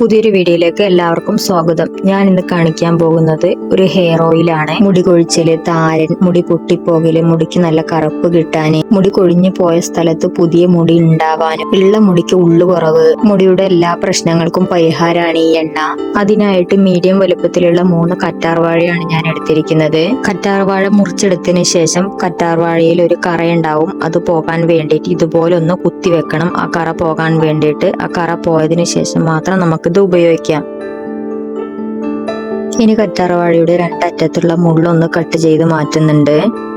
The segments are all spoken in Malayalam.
പുതിയൊരു വീഡിയോയിലേക്ക് എല്ലാവർക്കും സ്വാഗതം. ഞാൻ ഇന്ന് കാണിക്കാൻ പോകുന്നത് ഒരു ഹെയർ ഓയിലാണ് മുടി കൊഴിച്ചിൽ താരൻ മുടി പൊട്ടിപ്പോകൽ മുടിക്ക് നല്ല കറുപ്പ് കിട്ടാന് മുടി കൊഴിഞ്ഞു പോയ സ്ഥലത്ത് പുതിയ മുടി ഉണ്ടാവാനും ഉള്ള മുടിക്ക് ഉള്ളു കുറവ് മുടിയുടെ എല്ലാ പ്രശ്നങ്ങൾക്കും പരിഹാരമാണ് ഈ എണ്ണ. അതിനായിട്ട് മീഡിയം വലുപ്പത്തിലുള്ള മൂന്ന് കറ്റാർവാഴയാണ് ഞാൻ എടുത്തിരിക്കുന്നത്. കറ്റാർവാഴ മുറിച്ചെടുത്തതിന് ശേഷം കറ്റാർവാഴയിൽ ഒരു കറയുണ്ടാവും അത് പോകാൻ വേണ്ടിയിട്ട് ഇതുപോലെ ഒന്ന് കുത്തി വെക്കണം. ആ കറ പോകാൻ വേണ്ടിയിട്ട് ആ കറ പോയതിനു ശേഷം മാത്രം നമുക്കിത് ഉപയോഗിക്കാം. ഇനി കറ്റാർവാഴയുടെ രണ്ടറ്റത്തുള്ള മുള്ളൊന്ന് കട്ട് ചെയ്ത് മാറ്റുന്നുണ്ട്.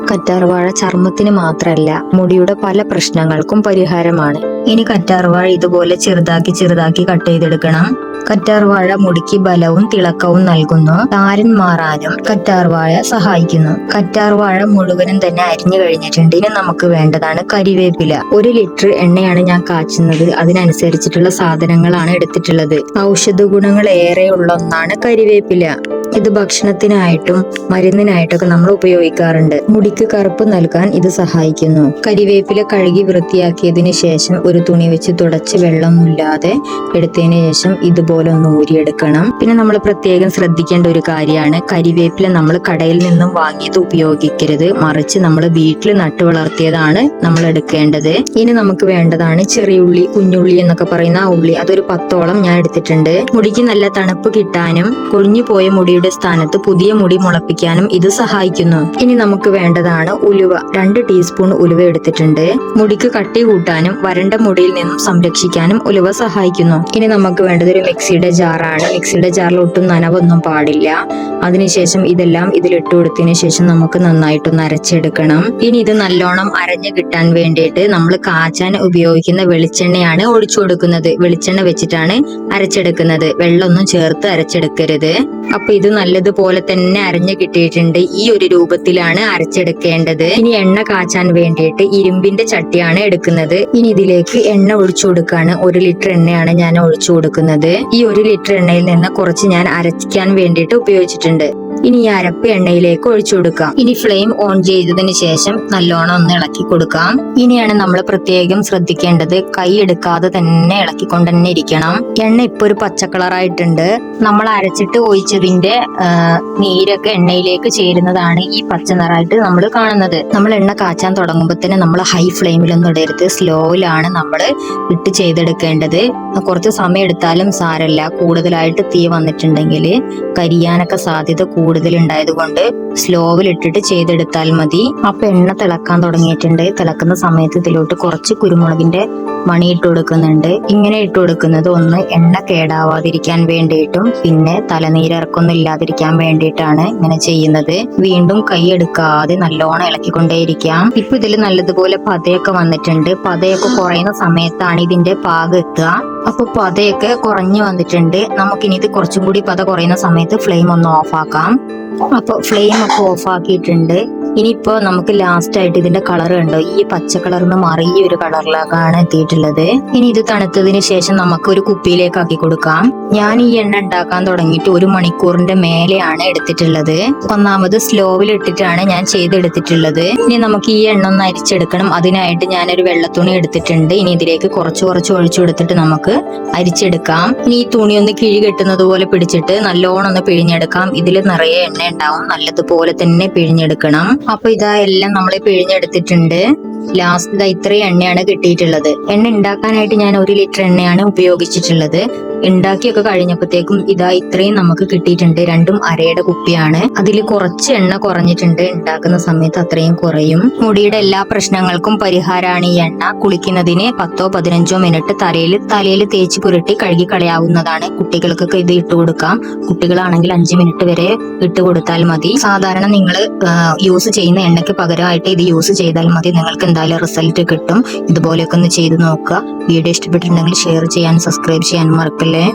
കറ്റാർവാഴ ചർമ്മത്തിന് മാത്രമല്ല മുടിയുടെ പല പ്രശ്നങ്ങൾക്കും പരിഹാരമാണ്. ഇനി കറ്റാർവാഴ ഇതുപോലെ ചെറുതാക്കി ചെറുതാക്കി കട്ട് ചെയ്തെടുക്കണം. കറ്റാർവാഴ മുടിക്ക് ബലവും തിളക്കവും നൽകുന്നു. താരൻ മാറാനും കറ്റാർവാഴ സഹായിക്കുന്നു. കറ്റാർവാഴ മുഴുവനും തന്നെ അരിഞ്ഞു കഴിഞ്ഞിട്ടുണ്ട്. ഇനി നമുക്ക് വേണ്ടതാണ് കരിവേപ്പില. ഒരു ലിറ്റർ എണ്ണയാണ് ഞാൻ കാച്ചുന്നത്. അതിനനുസരിച്ചിട്ടുള്ള സാധനങ്ങളാണ് എടുത്തിട്ടുള്ളത്. ഔഷധ ഗുണങ്ങൾ ഏറെയുള്ള ഒന്നാണ് കരിവേപ്പില. ഇത് ഭക്ഷണത്തിനായിട്ടും മരുന്നിനായിട്ടൊക്കെ നമ്മൾ ഉപയോഗിക്കാറുണ്ട്. മുടിക്ക് കറുപ്പ് നൽകാൻ ഇത് സഹായിക്കുന്നു. കരിവേപ്പില കഴുകി വൃത്തിയാക്കിയതിന് ശേഷം ഒരു തുണി വെച്ച് തുടച്ച് വെള്ളമൊന്നുമില്ലാതെ എടുത്തതിന് ശേഷം ഇതുപോലെ ഒന്ന് ഊരിയെടുക്കണം. പിന്നെ നമ്മൾ പ്രത്യേകം ശ്രദ്ധിക്കേണ്ട ഒരു കാര്യമാണ് കരിവേപ്പില നമ്മൾ കടയിൽ നിന്നും വാങ്ങിയത് ഉപയോഗിക്കരുത്. മറിച്ച് നമ്മൾ വീട്ടിൽ നട്ടു വളർത്തിയതാണ് നമ്മൾ എടുക്കേണ്ടത്. ഇനി നമുക്ക് വേണ്ടതാണ് ചെറിയുള്ളി കുഞ്ഞുള്ളി എന്നൊക്കെ പറയുന്ന ഉള്ളി. അതൊരു പത്തോളം ഞാൻ എടുത്തിട്ടുണ്ട്. മുടിക്ക് നല്ല തണുപ്പ് കിട്ടാനും കൊഴിഞ്ഞു പോയ മുടിയുടെ സ്ഥാനത്ത് പുതിയ മുടി മുളപ്പിക്കാനും ഇത് സഹായിക്കുന്നു. ഇനി നമുക്ക് വേണ്ടതാണ് ഉലുവ. രണ്ട് ടീസ്പൂൺ ഉലുവ എടുത്തിട്ടുണ്ട്. മുടിക്ക് കട്ടി കൂട്ടാനും വരണ്ട മുടിയിൽ നിന്നും സംരക്ഷിക്കാനും ഉലുവ സഹായിക്കുന്നു. ഇനി നമുക്ക് വേണ്ടത് ഒരു മിക്സിയുടെ ജാറാണ്. മിക്സിയുടെ ജാറിൽ ഒട്ടും നനവൊന്നും പാടില്ല. അതിനുശേഷം ഇതെല്ലാം ഇതിലിട്ട് കൊടുത്തതിന് ശേഷം നമുക്ക് നന്നായിട്ടൊന്ന് അരച്ചെടുക്കണം. ഇനി ഇത് നല്ലോണം അരഞ്ഞു കിട്ടാൻ വേണ്ടിയിട്ട് നമ്മൾ കാച്ചാൻ ഉപയോഗിക്കുന്ന വെളിച്ചെണ്ണയാണ് ഒഴിച്ചു കൊടുക്കുന്നത്. വെളിച്ചെണ്ണ വെച്ചിട്ടാണ് അരച്ചെടുക്കുന്നത്. വെള്ളമൊന്നും ചേർത്ത് അരച്ചെടുക്കരുത്. അപ്പൊ ഇത് നല്ലതുപോലെ തന്നെ അരഞ്ഞു കിട്ടിയിട്ടുണ്ട്. ഈ ഒരു രൂപത്തിലാണ് അരച്ചെടുക്കേണ്ടത്. ഇനി എണ്ണ കാച്ചാൻ വേണ്ടിയിട്ട് ഇരുമ്പിന്റെ ചട്ടിയാണ് എടുക്കുന്നത്. ഇനി ഇതിലേക്ക് എണ്ണ ഒഴിച്ചു കൊടുക്കാണ്. ഒരു ലിറ്റർ എണ്ണയാണ് ഞാൻ ഒഴിച്ചു കൊടുക്കുന്നത്. ഈ ഒരു ലിറ്റർ എണ്ണയിൽ നിന്ന് കുറച്ച് ഞാൻ അരയ്ക്കാൻ വേണ്ടിയിട്ട് ഉപയോഗിച്ചിട്ടുണ്ട്. ഇനി ഈ അരപ്പ് എണ്ണയിലേക്ക് ഒഴിച്ചു കൊടുക്കാം. ഇനി ഫ്ലെയിം ഓൺ ചെയ്തതിന് ശേഷം നല്ലോണം ഒന്ന് ഇളക്കി കൊടുക്കാം. ഇനിയാണ് നമ്മൾ പ്രത്യേകം ശ്രദ്ധിക്കേണ്ടത് കൈ എടുക്കാതെ തന്നെ ഇളക്കിക്കൊണ്ട് തന്നെ ഇരിക്കണം. എണ്ണ ഇപ്പൊ ഒരു പച്ച കളറായിട്ടുണ്ട് നമ്മൾ അരച്ചിട്ട് ഒഴിച്ചതിന്റെ നീരൊക്കെ എണ്ണയിലേക്ക് ചേരുന്നതാണ് ഈ പച്ച നിറായിട്ട് നമ്മൾ കാണുന്നത്. നമ്മൾ എണ്ണ കാച്ചാൻ തുടങ്ങുമ്പോൾ തന്നെ നമ്മൾ ഹൈ ഫ്ലെയിമിലൊന്നും ഇടരുത്. സ്ലോയിലാണ് നമ്മൾ ഇട്ട് ചെയ്തെടുക്കേണ്ടത്. കുറച്ച് സമയം എടുത്താലും സാരല്ല കൂടുതലായിട്ട് തീ വന്നിട്ടുണ്ടെങ്കിൽ കരിയാനൊക്കെ സാധ്യത കൂടുതലുണ്ടായത് കൊണ്ട് സ്ലോവിൽ ഇട്ടിട്ട് ചെയ്തെടുത്താൽ മതി. അപ്പൊ എണ്ണ തിളക്കാൻ തുടങ്ങിയിട്ടുണ്ട്. തിളക്കുന്ന സമയത്ത് ഇതിലോട്ട് കുറച്ച് കുരുമുളകിന്റെ മണി ഇട്ട് കൊടുക്കുന്നുണ്ട്. ഇങ്ങനെ ഇട്ട് കൊടുക്കുന്നത് ഒന്ന് എണ്ണ കേടാവാതിരിക്കാൻ വേണ്ടിയിട്ടും പിന്നെ തലനീരിറക്കൊന്നും ഇല്ലാതിരിക്കാൻ വേണ്ടിയിട്ടാണ് ഇങ്ങനെ ചെയ്യുന്നത്. വീണ്ടും കൈ എടുക്കാതെ നല്ലോണം ഇളക്കിക്കൊണ്ടേയിരിക്കാം. ഇപ്പൊ ഇതിൽ നല്ലതുപോലെ പതയൊക്കെ വന്നിട്ടുണ്ട്. പതയൊക്കെ കുറയുന്ന സമയത്താണ് ഇതിന്റെ പാകം എത്തുക. അപ്പൊ പതയൊക്കെ കുറഞ്ഞു വന്നിട്ടുണ്ട്. നമുക്കിനി ഇത് കുറച്ചും കൂടി പത കുറയുന്ന സമയത്ത് ഫ്ലെയിം ഒന്ന് ഓഫ് ആക്കാം അപ്പൊ ഫ്ലെയിം ഒക്കെ ഓഫ് ആക്കിയിട്ടുണ്ട്. ഇനിയിപ്പോ നമുക്ക് ലാസ്റ്റ് ആയിട്ട് ഇതിന്റെ കളർ കണ്ടോ? ഈ പച്ച കളറിന് മാറി ഈ ഒരു കളറിലേക്കാണ് എത്തിയിട്ടുള്ളത്. ഇനി ഇത് തണുത്തതിന് ശേഷം നമുക്ക് ഒരു കുപ്പിയിലേക്ക് ആക്കി കൊടുക്കാം. ഞാൻ ഈ എണ്ണ ഉണ്ടാക്കാൻ തുടങ്ങിയിട്ട് ഒരു മണിക്കൂറിന്റെ മേലെയാണ് എടുത്തിട്ടുള്ളത്. ഒന്നാമത് സ്ലോവിൽ ഇട്ടിട്ടാണ് ഞാൻ ചെയ്തെടുത്തിട്ടുള്ളത്. ഇനി നമുക്ക് ഈ എണ്ണ ഒന്ന് അരിച്ചെടുക്കണം. അതിനായിട്ട് ഞാനൊരു വെള്ളത്തുണി എടുത്തിട്ടുണ്ട്. ഇനി ഇതിലേക്ക് കുറച്ച് കുറച്ച് ഒഴിച്ചു കൊടുത്തിട്ട് നമുക്ക് അരിച്ചെടുക്കാം. ഇനി ഈ തുണി ഒന്ന് കിഴി കെട്ടുന്നത് പോലെ പിടിച്ചിട്ട് നല്ലോണം ഒന്ന് പിഴിഞ്ഞെടുക്കാം. ഇതിൽ നിറയെ എണ്ണ ഉണ്ടാവും. നല്ലതുപോലെ തന്നെ പിഴിഞ്ഞെടുക്കണം. അപ്പൊ ഇതാ എല്ലാം നമ്മൾ പിഴിഞ്ഞെടുത്തിട്ടുണ്ട്. ലാസ്റ്റ് ഇതാ ഇത്രയും എണ്ണയാണ് കിട്ടിയിട്ടുള്ളത്. എണ്ണ ഉണ്ടാക്കാനായിട്ട് ഞാൻ ഒരു ലിറ്റർ എണ്ണയാണ് ഉപയോഗിച്ചിട്ടുള്ളത്. ഉണ്ടാക്കിയൊക്കെ കഴിഞ്ഞപ്പോഴത്തേക്കും ഇതാ ഇത്രയും നമുക്ക് കിട്ടിയിട്ടുണ്ട്. രണ്ടും അരയുടെ കുപ്പിയാണ്. അതിൽ കുറച്ച് എണ്ണ കുറഞ്ഞിട്ടുണ്ട്. ഉണ്ടാക്കുന്ന സമയത്ത് അത്രയും കുറയും. മുടിയുടെ എല്ലാ പ്രശ്നങ്ങൾക്കും പരിഹാരമാണ് ഈ എണ്ണ. കുളിക്കുന്നതിന് പത്തോ പതിനഞ്ചോ മിനിറ്റ് തലയിൽ തലയിൽ തേച്ച് പുരട്ടി കഴുകി കളയാവുന്നതാണ്. കുട്ടികൾക്കൊക്കെ ഇത് ഇട്ട് കൊടുക്കാം. കുട്ടികളാണെങ്കിൽ അഞ്ച് മിനിറ്റ് വരെ ഇട്ട് കൊടുത്താൽ മതി. സാധാരണ നിങ്ങൾ യൂസ് ചെയ്യുന്ന എണ്ണയ്ക്ക് പകരമായിട്ട് ഇത് യൂസ് ചെയ്താൽ മതി. നിങ്ങൾക്ക് എന്തായാലും റിസൾട്ട് കിട്ടും. ഇതുപോലെയൊക്കെ ഒന്ന് ചെയ്ത് നോക്കുക. വീഡിയോ ഇഷ്ടപ്പെട്ടിട്ടുണ്ടെങ്കിൽ ഷെയർ ചെയ്യാൻ സബ്സ്ക്രൈബ് ചെയ്യാൻ മറക്കല്ലേ?